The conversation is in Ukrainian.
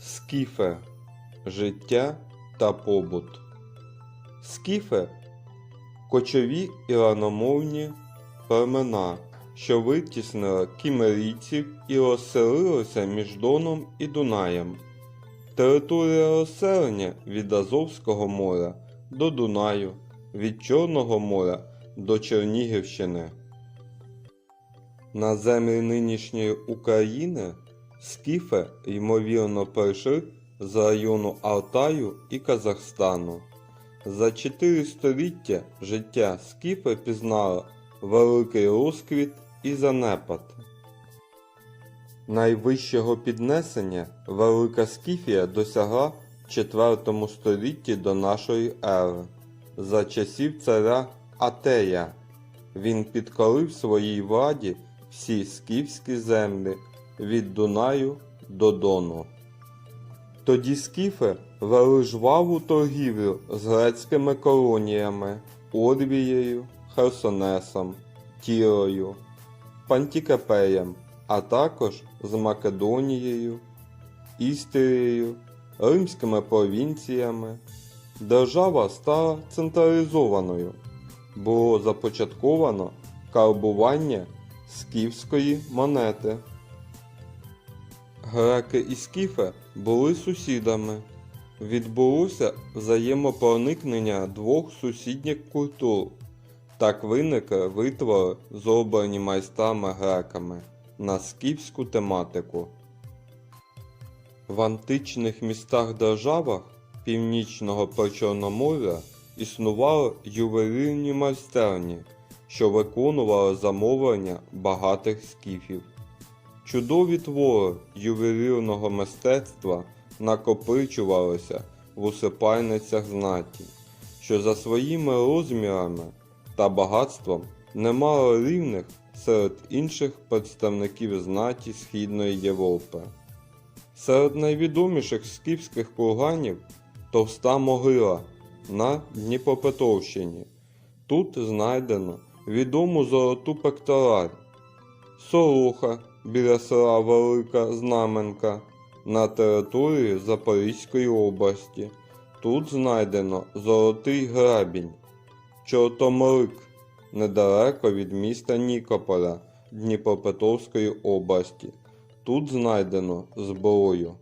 Скіфе життя та побут. Скіфе кочові іраномовні племена, що витіснили кімерійців і розселилися між Доном і Дунаєм. Територія розселення від Азовського моря до Дунаю, від Чорного моря до Чернігівщини. На землі нинішньої України скіфи, ймовірно, прийшли з району Алтаю і Казахстану. За чотири століття життя скіфи пізнало великий розквіт і занепад. Найвищого піднесення Велика Скіфія досягла в 4 столітті до нашої ери за часів царя Атея. Він підкорив своїй владі всі скіфські землі від Дунаю до Дону. Тоді скіфи вели жваву торгівлю з грецькими колоніями Орвією, Херсонесом, Тірою, Пантікапеєм, а також з Македонією, Істрією, римськими провінціями. Держава стала централізованою. Було започатковано карбування скіфської монети. Греки і скіфи були сусідами. Відбулося взаємопроникнення двох сусідніх культур. Так виникли витвори, зроблені майстрами греками на скіфську тематику. В античних містах-державах Північного Причорноморя існували ювелірні майстерні, що виконували замовлення багатих скіфів. Чудові твори ювелірного мистецтва накопичувалися в усипальницях знаті, що за своїми розмірами та багатством не мали рівних серед інших представників знаті Східної Європи. Серед найвідоміших скіфських курганів товста могила на Дніпропетровщині. Тут знайдено відому золоту пектораль, Сороха біля села Велика Знаменка на території Запорізької області. Тут знайдено золотий грабінь, Чортомлик недалеко від міста Нікополя Дніпропетровської області. Тут знайдено зброю.